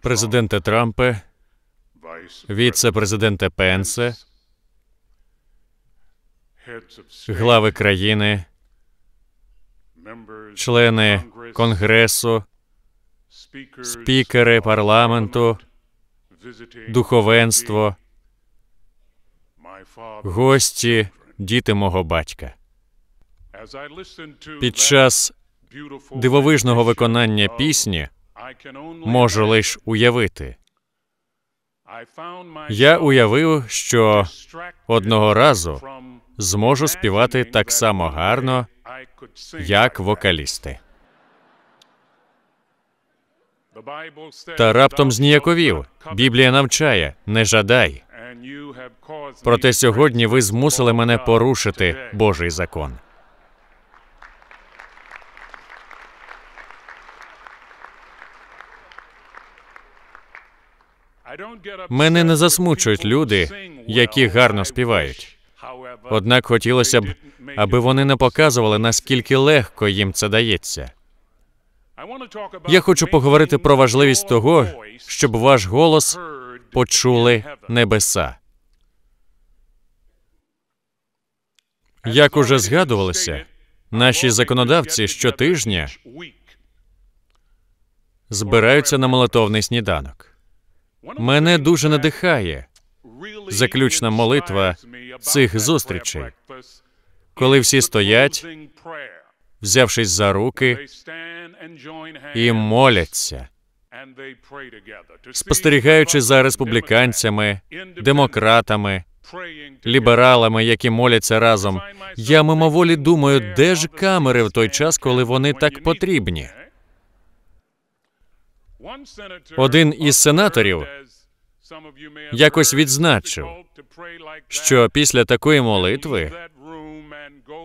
Президенте Трампе, віце-президенте Пенсе, глави країни, члени Конгресу, спікери парламенту, духовенство, гості, діти мого батька. Під час дивовижного виконання пісні можу лише уявити. Я уявив, що одного разу зможу співати так само гарно, як вокалісти. Та раптом зніяковів. Біблія навчає не жадай. Проте сьогодні ви змусили мене порушити Божий закон. Мене не засмучують люди, які гарно співають. Однак хотілося б, аби вони не показували, наскільки легко їм це дається. Я хочу поговорити про важливість того, щоб ваш голос почули небеса. Як уже згадувалося, наші законодавці щотижня збираються на молитовний сніданок. Мене дуже надихає заключна молитва цих зустрічей, коли всі стоять, взявшись за руки і моляться, спостерігаючи за республіканцями, демократами, лібералами, які моляться разом. Я мимоволі думаю, де ж камери в той час, коли вони так потрібні. Один із сенаторів якось відзначив, що після такої молитви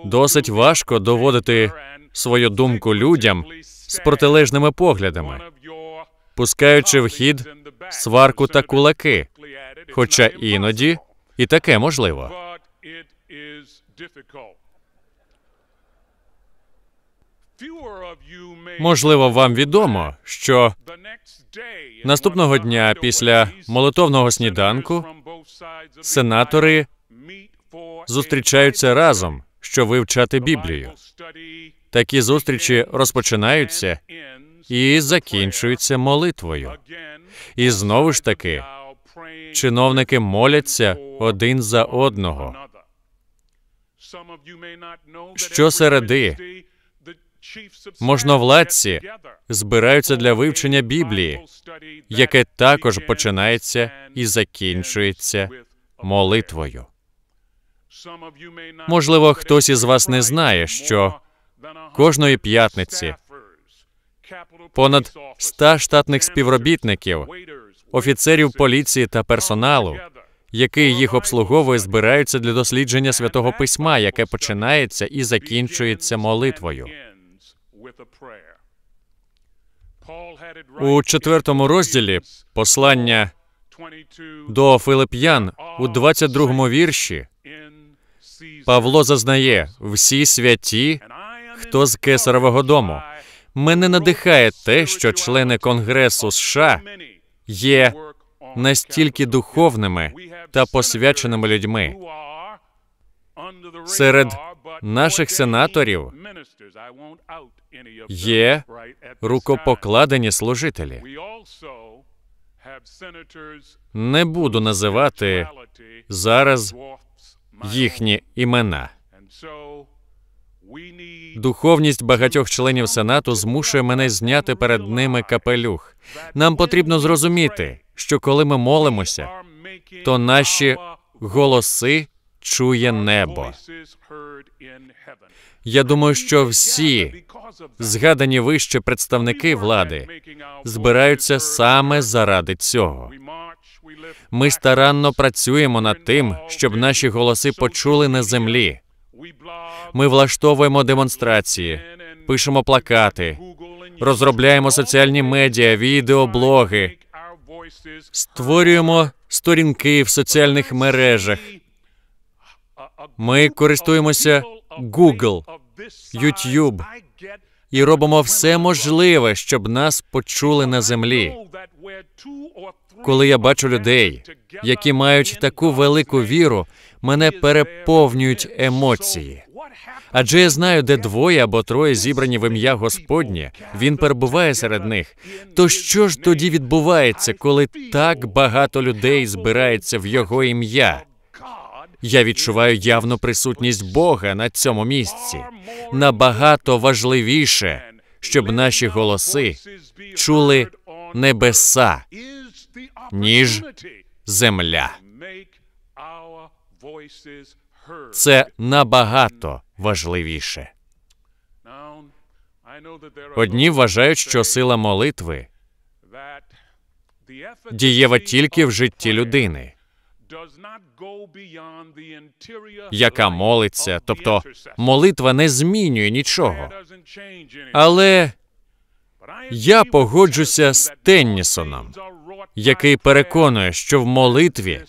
досить важко доводити свою думку людям з протилежними поглядами, пускаючи в хід сварку та кулаки, хоча іноді і таке можливо. Можливо, вам відомо, що наступного дня після молитовного сніданку сенатори зустрічаються разом, щоб вивчати Біблію. Такі зустрічі розпочинаються і закінчуються молитвою. І знову ж таки, чиновники моляться один за одного. Щосереди можновладці збираються для вивчення Біблії, яке також починається і закінчується молитвою. Можливо, хтось із вас не знає, що кожної п'ятниці понад ста штатних співробітників, офіцерів поліції та персоналу, який їх обслуговує, збираються для дослідження святого письма, яке починається і закінчується молитвою. У четвертому розділі послання до Филип'ян у 22-му вірші Павло зазнає всі святі, хто з кесаревого дому. Мене надихає те, що члени Конгресу США є настільки духовними та посвяченими людьми. Серед наших сенаторів є рукопокладені служителі. Не буду називати зараз їхні імена. Духовність багатьох членів сенату змушує мене зняти перед ними капелюх. Нам потрібно зрозуміти, що коли ми молимося, то наші голоси чує небо. Я думаю, що всі згадані вище представники влади збираються саме заради цього. Ми старанно працюємо над тим, щоб наші голоси почули на землі. Ми влаштовуємо демонстрації, пишемо плакати, розробляємо соціальні медіа, відеоблоги, створюємо сторінки в соціальних мережах. Ми користуємося Google, YouTube і робимо все можливе, щоб нас почули на землі. Коли я бачу людей, які мають таку велику віру, мене переповнюють емоції. Адже я знаю, де двоє або троє зібрані в ім'я Господнє, він перебуває серед них. То що ж тоді відбувається, коли так багато людей збирається в його ім'я? Я відчуваю явну присутність Бога на цьому місці. Набагато важливіше, щоб наші голоси чули небеса, ніж земля. Це набагато важливіше. Одні вважають, що сила молитви дієва тільки в житті людини, яка молиться, тобто молитва не змінює нічого. Але я погоджуся з Теннісоном, який переконує, що в молитві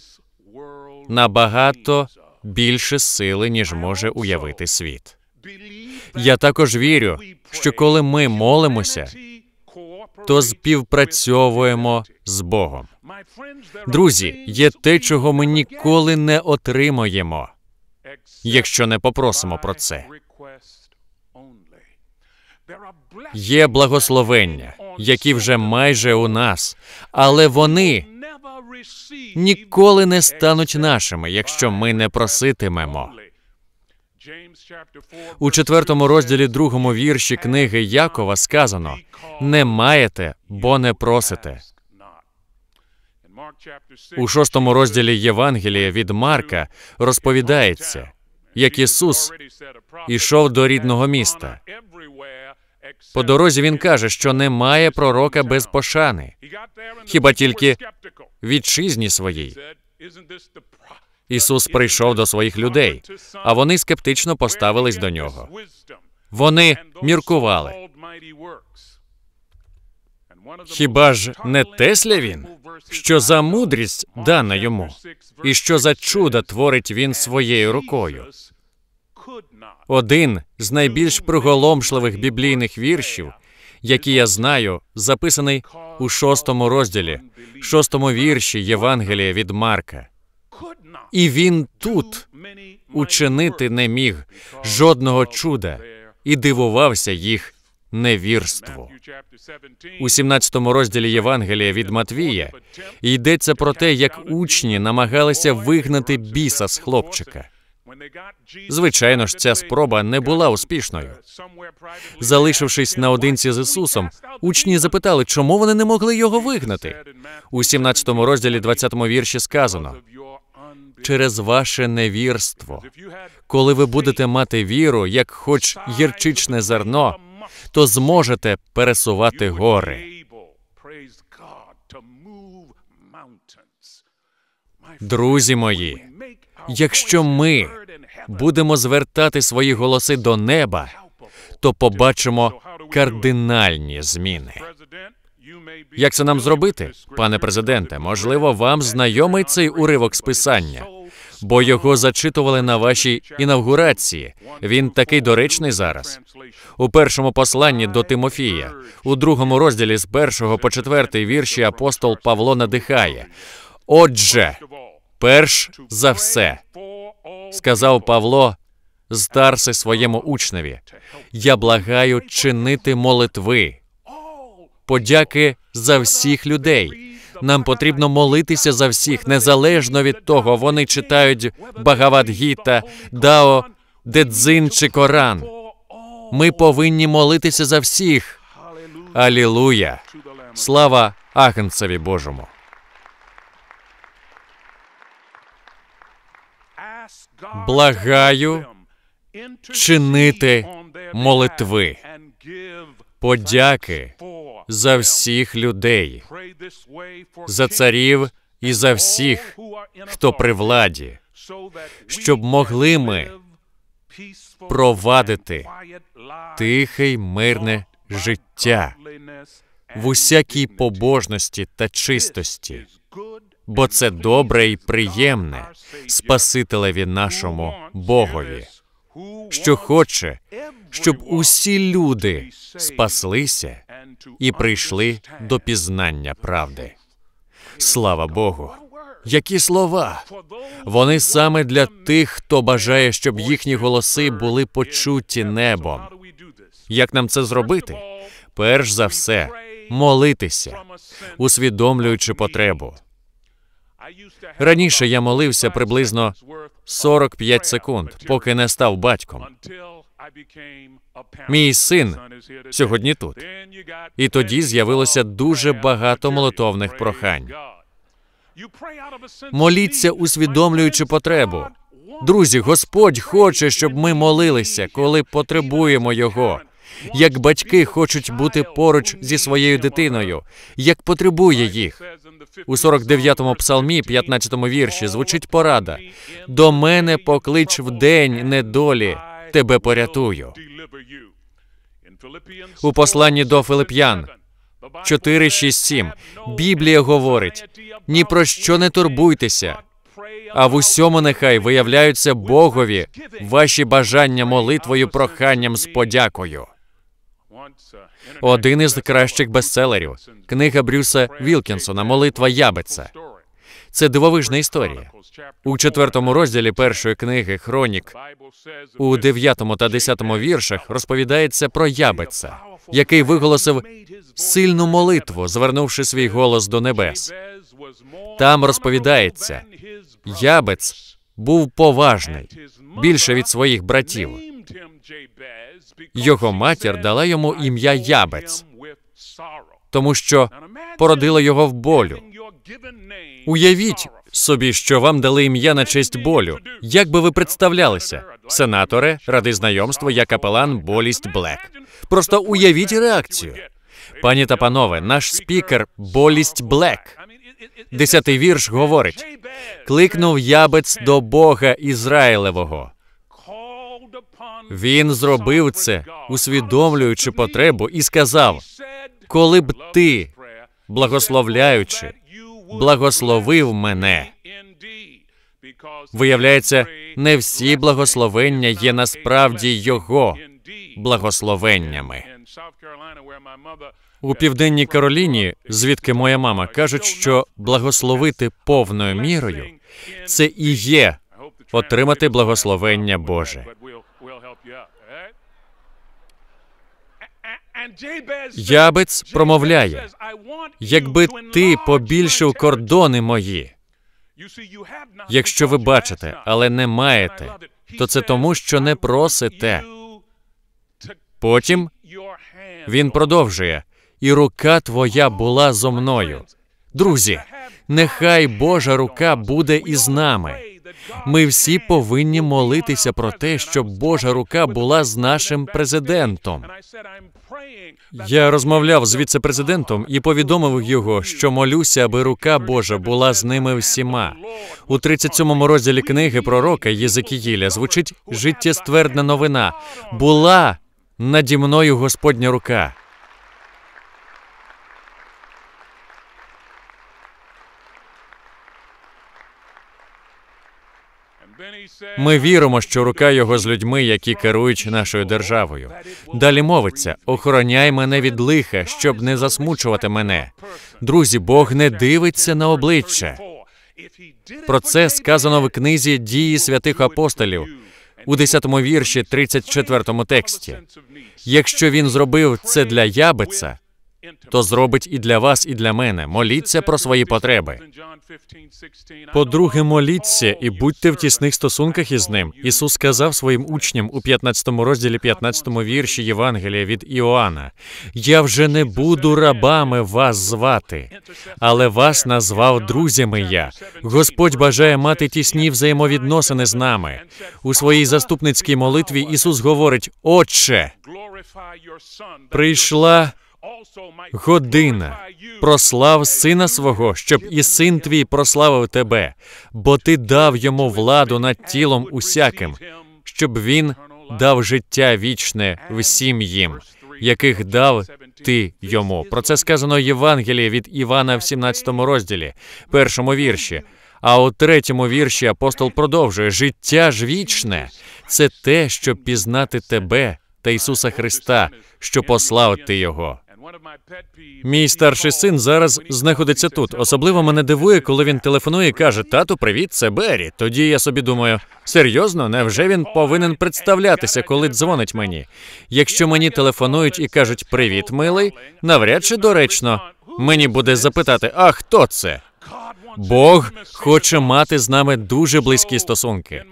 набагато більше сили, ніж може уявити світ. Я також вірю, що коли ми молимося, то співпрацьовуємо з Богом. Друзі, є те, чого ми ніколи не отримаємо, якщо не попросимо про це. Є благословення, які вже майже у нас, але вони ніколи не стануть нашими, якщо ми не проситимемо. У четвертому розділі другому вірші книги Якова сказано: не маєте, бо не просите. У шостому розділі Євангелія від Марка розповідається, як Ісус ішов до рідного міста. По дорозі він каже, що немає пророка без пошани, хіба тільки вітчизні своїй. Ісус прийшов до своїх людей, а вони скептично поставились до нього. Вони міркували. Хіба ж не Тесля він, що за мудрість дана йому, і що за чуда творить він своєю рукою? Один з найбільш приголомшливих біблійних віршів, які я знаю, записаний у шостому розділі, шостому вірші Євангелія від Марка. І він тут учинити не міг жодного чуда і дивувався їх невірству. У 17 розділі Євангелія від Матвія йдеться про те, як учні намагалися вигнати біса з хлопчика. Звичайно ж, ця спроба не була успішною. Залишившись наодинці з Ісусом, учні запитали, чому вони не могли його вигнати. У 17 розділі 20 вірші сказано через ваше невірство. Коли ви будете мати віру, як хоч гірчичне зерно, то зможете пересувати гори. Друзі мої, якщо ми будемо звертати свої голоси до неба, то побачимо кардинальні зміни. Як це нам зробити, пане президенте? Можливо, вам знайомий цей уривок з писання, бо його зачитували на вашій інавгурації. Він такий доречний зараз. У першому посланні до Тимофія, у другому розділі з першого по четвертий вірші апостол Павло надихає. Отже, перш за все, сказав Павло старси своєму учневі, я благаю чинити молитви, подяки за всіх людей. Нам потрібно молитися за всіх, незалежно від того, вони читають Багавадгіта, Дао, Дедзин чи Коран. Ми повинні молитися за всіх. Алілуя! Слава Агнцеві Божому! Благаю чинити молитви, подяки за всіх людей, за царів і за всіх, хто при владі, щоб могли ми провадити тихе й мирне життя в усякій побожності та чистості, бо це добре і приємне Спасителеві нашому Богові, що хоче, щоб усі люди спаслися і прийшли до пізнання правди. Слава Богу! Які слова! Вони саме для тих, хто бажає, щоб їхні голоси були почуті небом. Як нам це зробити? Перш за все, молитися, усвідомлюючи потребу. Раніше я молився приблизно 45 секунд, поки не став батьком. Мій син сьогодні тут. І тоді з'явилося дуже багато молитовних прохань. Моліться, усвідомлюючи потребу. Друзі, Господь хоче, щоб ми молилися, коли потребуємо Його. Як батьки хочуть бути поруч зі своєю дитиною, як потребує їх. У 49-му псалмі, 15-му вірші, звучить порада: до мене поклич в день недолі, тебе порятую. У посланні до Филип'ян 4, 6, 7 Біблія говорить: ні про що не турбуйтеся, а в усьому нехай виявляються Богові ваші бажання молитвою, проханням з подякою. Один із кращих бестселерів книга Брюса Вілкінсона Молитва Ябеца. Це дивовижна історія. У четвертому розділі першої книги Хронік у дев'ятому та десятому віршах розповідається про Ябеца, який виголосив сильну молитву, звернувши свій голос до небес. Там розповідається, Ябець був поважний більше від своїх братів. Його матір дала йому ім'я Ябець, тому що породила його в болю. Уявіть собі, що вам дали ім'я на честь болю. Як би ви представлялися? Сенаторе, ради знайомства, я капелан Болість Блек. Просто уявіть реакцію. Пані та панове, наш спікер Болість Блек. Десятий вірш говорить: кликнув ябець до Бога Ізраїлевого. Він зробив це, усвідомлюючи потребу, і сказав: коли б ти, благословляючи, благословив мене. Виявляється, не всі благословення є насправді його благословеннями. У південній Кароліні, звідки моя мама, кажуть, що благословити повною мірою це і є отримати благословення Боже. Ябець промовляє, якби ти побільшив кордони мої. Якщо ви бачите, але не маєте, то це тому, що не просите. Потім він продовжує, і рука твоя була зо мною. Друзі, нехай Божа рука буде із нами. Ми всі повинні молитися про те, щоб Божа рука була з нашим президентом. Я розмовляв з віце-президентом і повідомив його, що молюся, аби рука Божа була з ними всіма. У 37-му розділі книги пророка Єзекіїля звучить життєствердна новина. Була наді мною Господня рука. Ми віримо, що рука його з людьми, які керують нашою державою. Далі мовиться: охороняй мене від лиха, щоб не засмучувати мене. Друзі, Бог не дивиться на обличчя. Про це сказано в книзі дії святих апостолів у 10-му вірші, 34-му тексті. Якщо він зробив це для ябеца, то зробить і для вас, і для мене. Моліться про свої потреби. По-друге, моліться і будьте в тісних стосунках із ним. Ісус сказав своїм учням у 15 розділі 15 вірші Євангелія від Іоанна: Я вже не буду рабами вас звати, але вас назвав друзями. Я Господь бажає мати тісні взаємовідносини з нами. У своїй заступницькій молитві Ісус говорить: Отче, прийшла година. Прослав сина свого, щоб і син твій прославив тебе, бо ти дав йому владу над тілом усяким, щоб він дав життя вічне всім їм, яких дав ти йому. Про це сказано в Євангелії від Івана в 17 розділі, першому вірші. А у третьому вірші апостол продовжує: життя ж вічне це те, щоб пізнати тебе, та Ісуса Христа, що послав ти його. Мій старший син зараз знаходиться тут. Особливо мене дивує, коли він телефонує і каже: Тату, привіт, це Беррі. Тоді я собі думаю, серйозно, невже він повинен представлятися, коли дзвонить мені? Якщо мені телефонують і кажуть Привіт, милий, навряд чи доречно. Мені буде запитати, а хто це? Бог хоче мати з нами дуже близькі стосунки.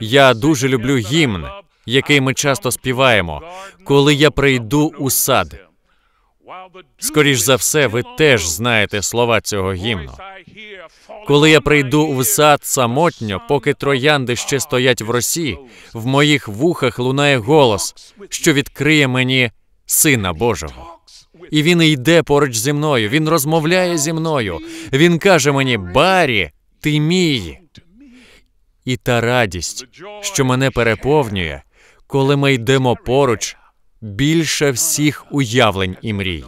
Я дуже люблю гімн, який ми часто співаємо, коли я прийду у сад. Скоріш за все, ви теж знаєте слова цього гімну. Коли я прийду в сад самотньо, поки троянди ще стоять в росі, в моїх вухах лунає голос, що відкриє мені Сина Божого. І він йде поруч зі мною. Він розмовляє зі мною. Він каже мені: Барі, ти мій. І та радість, що мене переповнює, коли ми йдемо поруч, більше всіх уявлень і мрій.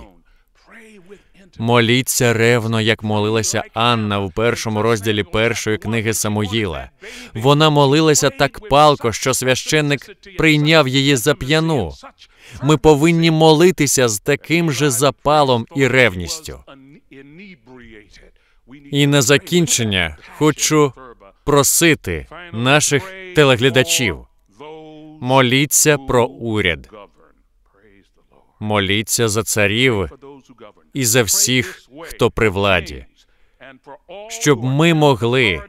Моліться ревно, як молилася Анна в першому розділі першої книги Самуїла. Вона молилася так палко, що священник прийняв її за п'яну. Ми повинні молитися з таким же запалом і ревністю. І на закінчення хочу просити наших телеглядачів. Моліться про уряд, моліться за царів і за всіх, хто при владі, щоб ми могли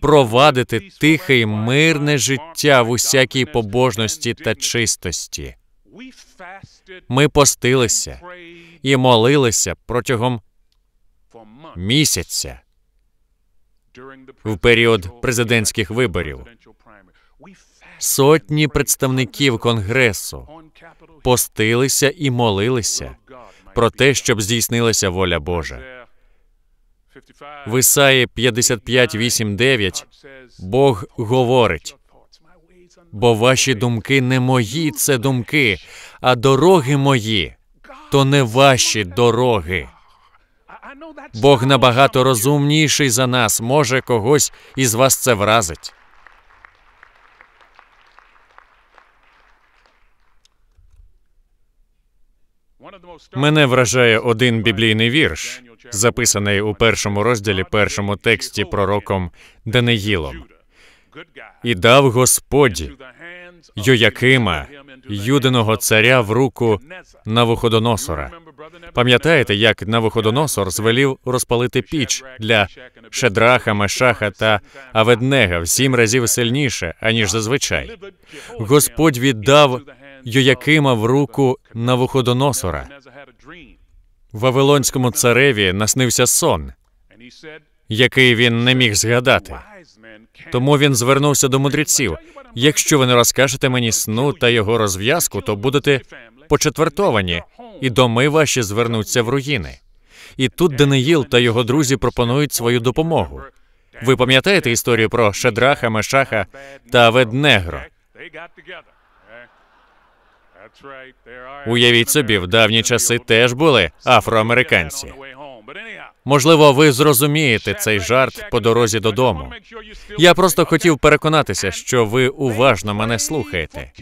провадити тихе й мирне життя в усякій побожності та чистості. Ми постилися і молилися протягом місяця в період президентських виборів. Сотні представників конгресу постилися і молилися про те, щоб здійснилася воля Божа. В Ісаї 55.8.9 Бог говорить: бо ваші думки не мої, це думки, а дороги мої то не ваші дороги. Бог набагато розумніший за нас, може когось із вас це вразить. Мене вражає один біблійний вірш, записаний у першому розділі, першому тексті пророком Даниїлом. І дав Господь Йоякима, юдиного царя в руку Навуходоносора. Пам'ятаєте, як Навуходоносор звелів розпалити піч для Шедраха, Мешаха та Аведнега в сім разів сильніше, аніж зазвичай. Господь віддав Йоякима в руку Навуходоносора. Вавилонському цареві наснився сон, який він не міг згадати. Тому він звернувся до мудреців. Якщо ви не розкажете мені сну та його розв'язку, то будете почетвертовані, і доми ваші звернуться в руїни. І тут Даниїл та його друзі пропонують свою допомогу. Ви пам'ятаєте історію про Шедраха, Мешаха та Веднегро? Уявіть собі, в давні часи теж були афроамериканці. Можливо, ви зрозумієте цей жарт по дорозі додому. Я просто хотів переконатися, що ви уважно мене слухаєте.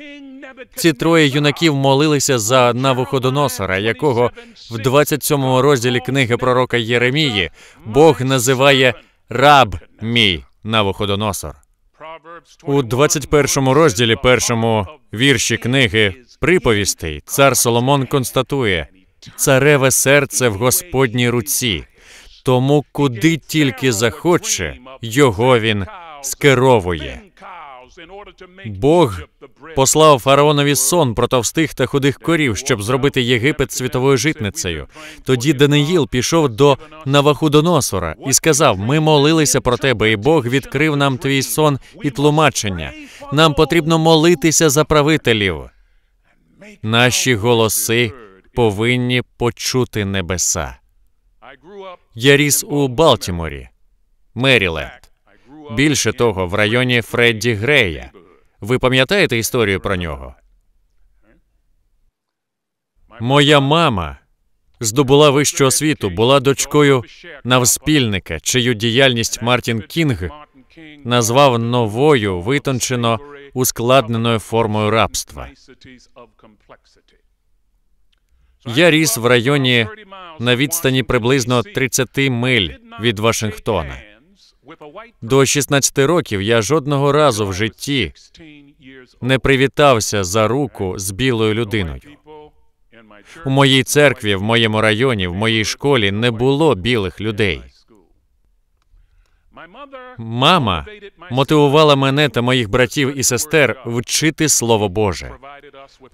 Ці троє юнаків молилися за Навуходоносора, якого в 27-му розділі книги пророка Єремії Бог називає раб мій Навуходоносор. У 21-му розділі першому вірші книги приповістей цар Соломон констатує цареве серце в Господній руці, тому куди тільки захоче, його він скеровує. Бог послав фараонові сон про товстих та худих корів, щоб зробити Єгипет світовою житницею. Тоді Даниїл пішов до Навахудоносора і сказав: Ми молилися про тебе, і Бог відкрив нам твій сон і тлумачення. Нам потрібно молитися за правителів. Наші голоси повинні почути небеса. Я ріс у Балтіморі, Меріленд. Більше того, в районі Фредді Грея. Ви пам'ятаєте історію про нього? Моя мама здобула вищу освіту, була дочкою навспільника, чию діяльність Мартін Кінг назвав новою, витончено ускладненою формою рабства. Я ріс в районі на відстані приблизно 30 миль від Вашингтона. До 16 років я жодного разу в житті не привітався за руку з білою людиною. У моїй церкві, в моєму районі, в моїй школі не було білих людей. Мама мотивувала мене та моїх братів і сестер вчити Слово Боже.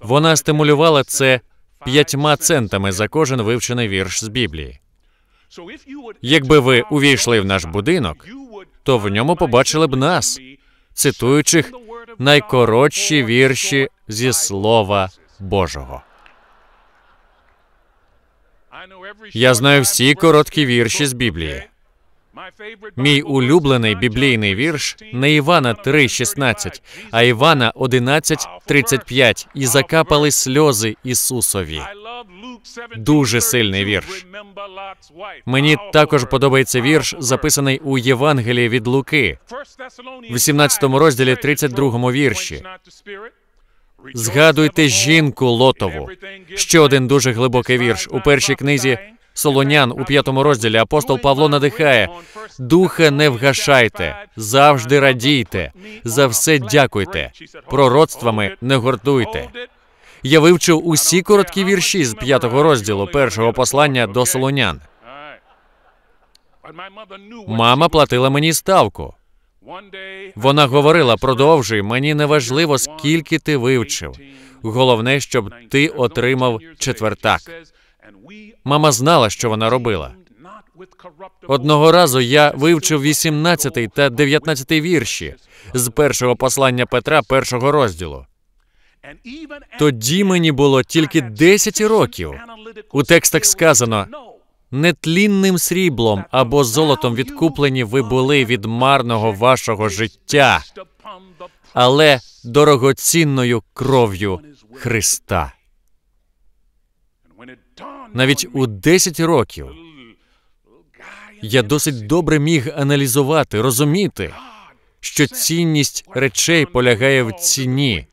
Вона стимулювала це п'ятьма центами за кожен вивчений вірш з Біблії. Якби ви увійшли в наш будинок, то в ньому побачили б нас, цитуючих найкоротші вірші зі Слова Божого. Я знаю всі короткі вірші з Біблії. Мій улюблений біблійний вірш не Івана 3,16, а Івана 11,35. І закапали сльози Ісусові. Дуже сильний вірш. Мені також подобається вірш, записаний у Євангелії від Луки, в 17 розділі 32 вірші. Згадуйте жінку Лотову. Ще один дуже глибокий вірш у першій книзі Солонян у п'ятому розділі апостол Павло надихає духа не вгашайте, завжди радійте, за все дякуйте, пророцтвами не гортуйте. Я вивчив усі короткі вірші з п'ятого розділу першого послання до Солонян. Мама платила мені ставку. Вона говорила: продовжуй, мені не важливо, скільки ти вивчив. Головне, щоб ти отримав четвертак. Мама знала, що вона робила. Одного разу я вивчив 18 та 19 вірші з першого послання Петра, першого розділу. Тоді мені було тільки 10 років. У текстах сказано нетлінним сріблом або золотом відкуплені ви були від марного вашого життя, але дорогоцінною кров'ю Христа. Навіть у 10 років я досить добре міг аналізувати, розуміти, що цінність речей полягає в ціні,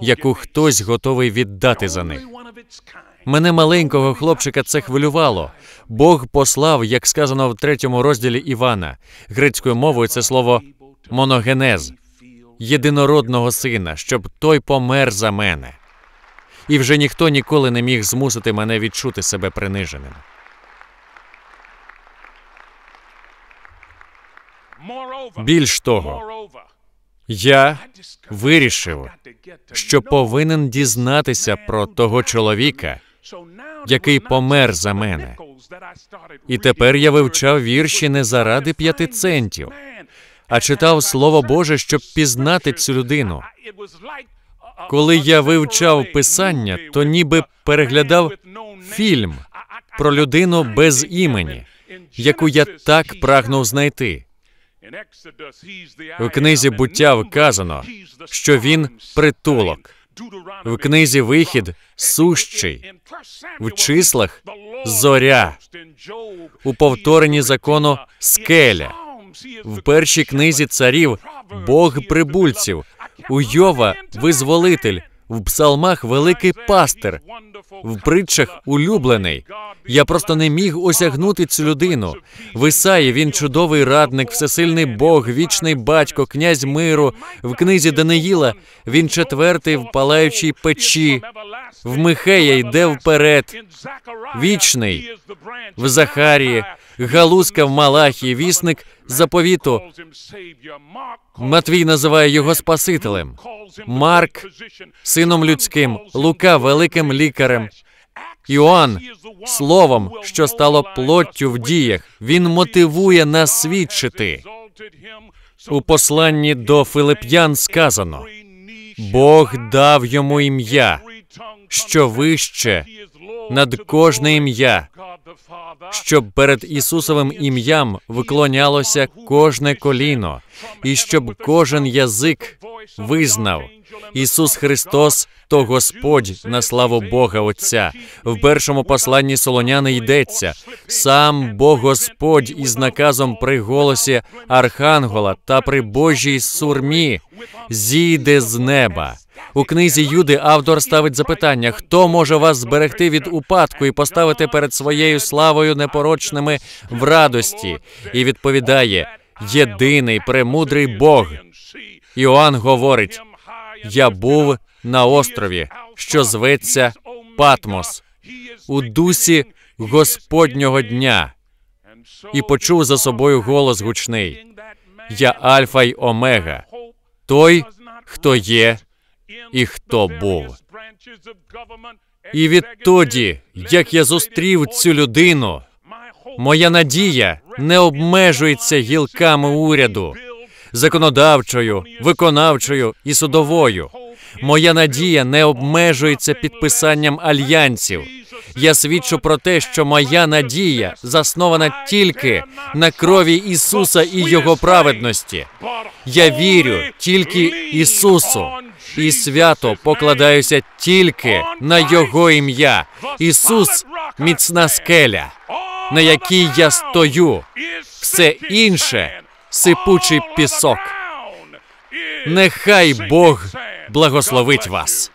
яку хтось готовий віддати за них. Мене маленького хлопчика це хвилювало. Бог послав, як сказано в третьому розділі Івана, грецькою мовою це слово моногенез, єдинородного сина, щоб той помер за мене. І вже ніхто ніколи не міг змусити мене відчути себе приниженим. Більш того, я вирішив, що повинен дізнатися про того чоловіка, який помер за мене. І тепер я вивчав вірші не заради п'яти центів, а читав Слово Боже, щоб пізнати цю людину. Коли я вивчав писання, то ніби переглядав фільм про людину без імені, яку я так прагнув знайти. У книзі буття вказано, що він притулок. В книзі Вихід сущий, в числах зоря, у повторенні закону скеля, в першій книзі царів Бог прибульців, у Йова визволитель, в псалмах великий пастир, в притчах улюблений. Я просто не міг осягнути цю людину. В Ісаї він чудовий радник, всесильний Бог, вічний батько, князь миру. В книзі Даниїла він четвертий в палаючій печі. В Михея йде вперед. Вічний в Захарії, Галузка в Малахії, вісник заповіту. Матвій називає його Спасителем. Марк сином людським, Лука великим лікарем. Іоанн словом, що стало плоттю в діях, він мотивує нас свідчити. У посланні до Филип'ян сказано: Бог дав йому ім'я, що вище над кожне ім'я, щоб перед Ісусовим ім'ям виклонялося кожне коліно, і щоб кожен язик визнав Ісус Христос то Господь на славу Бога Отця. В першому посланні Солоняни йдеться сам Бог Господь із наказом при голосі Архангела та при Божій сурмі зійде з неба. У книзі Юди автор ставить запитання: хто може вас зберегти від упадку і поставити перед своєю славою непорочними в радості? І відповідає: єдиний премудрий Бог. Іоанн говорить: я був на острові, що зветься Патмос, у дусі Господнього дня, і почув за собою голос гучний: Я Альфа й Омега, той, хто є і хто був. І відтоді, як я зустрів цю людину, моя надія не обмежується гілками уряду, законодавчою, виконавчою і судовою. Моя надія не обмежується підписанням альянсів. Я свідчу про те, що моя надія заснована тільки на крові Ісуса і Його праведності. Я вірю тільки Ісусу і свято покладаюся тільки на Його ім'я. Ісус міцна скеля, на якій я стою. Все інше сипучий пісок. Нехай Бог благословить вас.